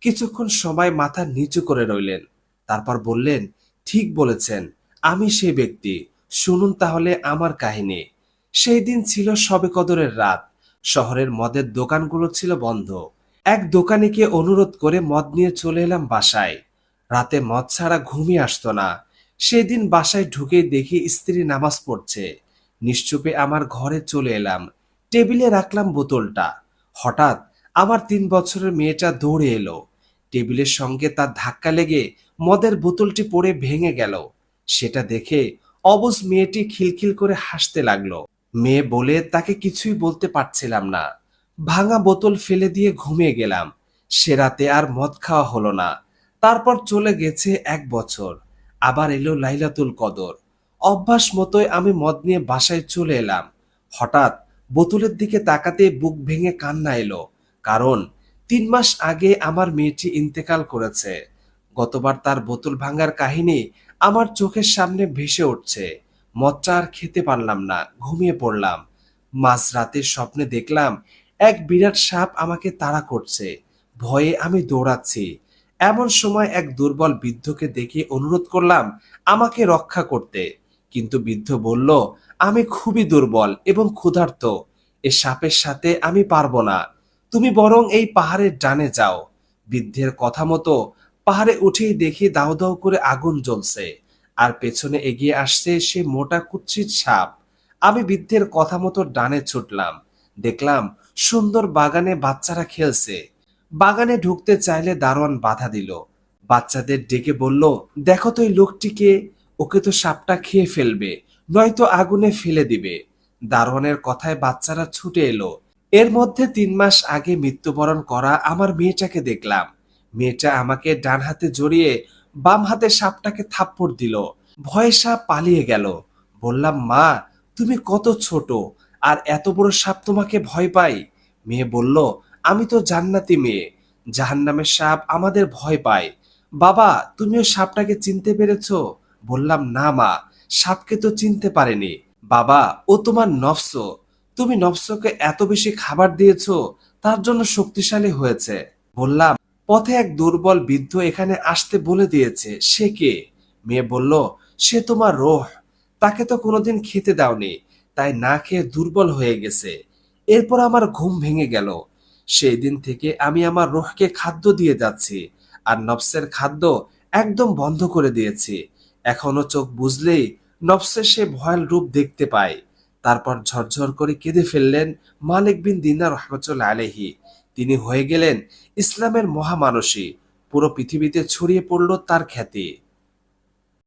কিছুক্ষণ সময় মাথা নিচু করে রইলেন। তারপর বললেন, ঠিক বলেছেন, আমি সেই ব্যক্তি। শুনুন তাহলে আমার কাহিনী। সেই দিন ছিল সবে কদরের রাত। শহরের মদের দোকানগুলো ছিল বন্ধ। এক দোকানিকে অনুরোধ করে মদ নিয়ে চলে এলাম বাসায়। রাতে মদ ছাড়া ঘুমিয়ে আসতো না। সেদিন বাসায় ঢুকেই দেখি স্ত্রী নামাজ পড়ছে। নিশ্চুপে আমার ঘরে চলে এলাম। টেবিলে রাখলাম বোতলটা। হঠাৎ আমার তিন বছরের মেয়েটা দৌড়ে এলো। টেবিলের সঙ্গে তার ধাক্কা লেগে মদের বোতলটি পড়ে ভেঙে গেল। সেটা দেখে অবুজ মেয়েটি খিলখিল করে হাসতে লাগল। মেয়ে বলে, তাকে কিছুই বলতে পারছিলাম না। ভাঙা বোতল ফেলে দিয়ে ঘুমিয়ে গেলাম। সে রাতে আর মদ খাওয়া হলো না। তারপর চলে গেছে এক বছর। আবার এলো লাইলাতুল কদর। অভ্যাস মতোই আমি মদ নিয়ে বাসায় চলে এলাম। হঠাৎ বোতলের দিকে তাকাতে বুক ভেঙে কান্না এলো। কারণ তিন মাস আগে আমার মেয়েটি ইন্তেকাল করেছে। গতবার তার বোতল ভাঙার কাহিনী আমার চোখের সামনে ভেসে উঠছে। মদটা আর খেতে পারলাম না, ঘুমিয়ে পড়লাম। মাঝ রাতের স্বপ্নে দেখলাম এক বিরাট সাপ আমাকে তাড়া করছে। ভয়ে আমি দৌড়াচ্ছি। এমন সময় এক দুর্বল বৃদ্ধকে দেখে অনুরোধ করলাম আমাকে রক্ষা করতে। কিন্তু বৃদ্ধ বলল, আমি খুবই দুর্বল এবং ক্ষুধার্ত। এ সাপের সাথে আমি পারব না। তুমি বরং এই পাহাড়ের ডানে যাও। বৃদ্ধের কথা মতো পাহাড়ে উঠেই দেখি দাউ দাউ করে আগুন জ্বলছে। আর পেছনে এগিয়ে আসছে সে মোটা কুচ্ছিত সাপ। আমি বৃদ্ধের কথা মতো ডানে ছুটলাম। দেখলাম সুন্দর বাগানে বাচ্চারা খেলছে। বাগানে ঢুকতে চাইলে দারোয়ান বাধা দিল। বাচ্চাদের ডেকে বলল, দেখো তো এই লোকটিকে ওকে তো সাপটা খেয়ে ফেলবে, নয়তো আগুনে ফেলে দিবে। দারোয়ানের কথায় বাচ্চারা ছুটে এলো। এর মধ্যে তিন মাস আগে মৃত্যুবরণ করা আমার মেয়েটাকে দেখলাম। মেয়েটা আমাকে ডান হাতে জড়িয়ে বাম হাতে সাপটাকে থাপ্পড় দিল। ভয়ে সাপ পালিয়ে গেল। বললাম, মা, তুমি কত ছোট, আর এত বড় সাপ তোমাকে ভয় পাই মেয়ে বলল, আমি তো জান্নাতি মেয়ে। জাহান্নামের সাপ আমাদের ভয় পায়। বাবা, তুমিও সাপটাকে চিনতে পেরেছ? বললাম, না মা, সাপকে তো চিনতে পারেনি। বাবা, ও তোমার নফস। তুমি নফসকে এত বেশি খাবার দিয়েছ, তার জন্য শক্তিশালী হয়েছে। বললাম, পথে এক দুর্বল বৃদ্ধ এখানে আসতে বলে দিয়েছে, সে কে? মেয়ে বলল, সে তোমার রোহ। তাকে তো কোনোদিন খেতে দাওনি, তাই না খেয়ে দুর্বল হয়ে গেছে। এরপর আমার ঘুম ভেঙে গেল। সেই দিন থেকে আমি আমার রোহকে খাদ্য দিয়ে যাচ্ছি, আর নফসের খাদ্য একদম বন্ধ করে দিয়েছি। এখনও চোখ বুঝলেই নফসের সে ভয়াল রূপ দেখতে পাই তারপর ঝরঝর করে কেঁদে ফেললেন মালিক বিন দিনার রহমতুল্লাহ আলহি তিনি হয়ে গেলেন ইসলামের মহামানসী। পুরো পৃথিবীতে ছড়িয়ে পড়ল তার খ্যাতি।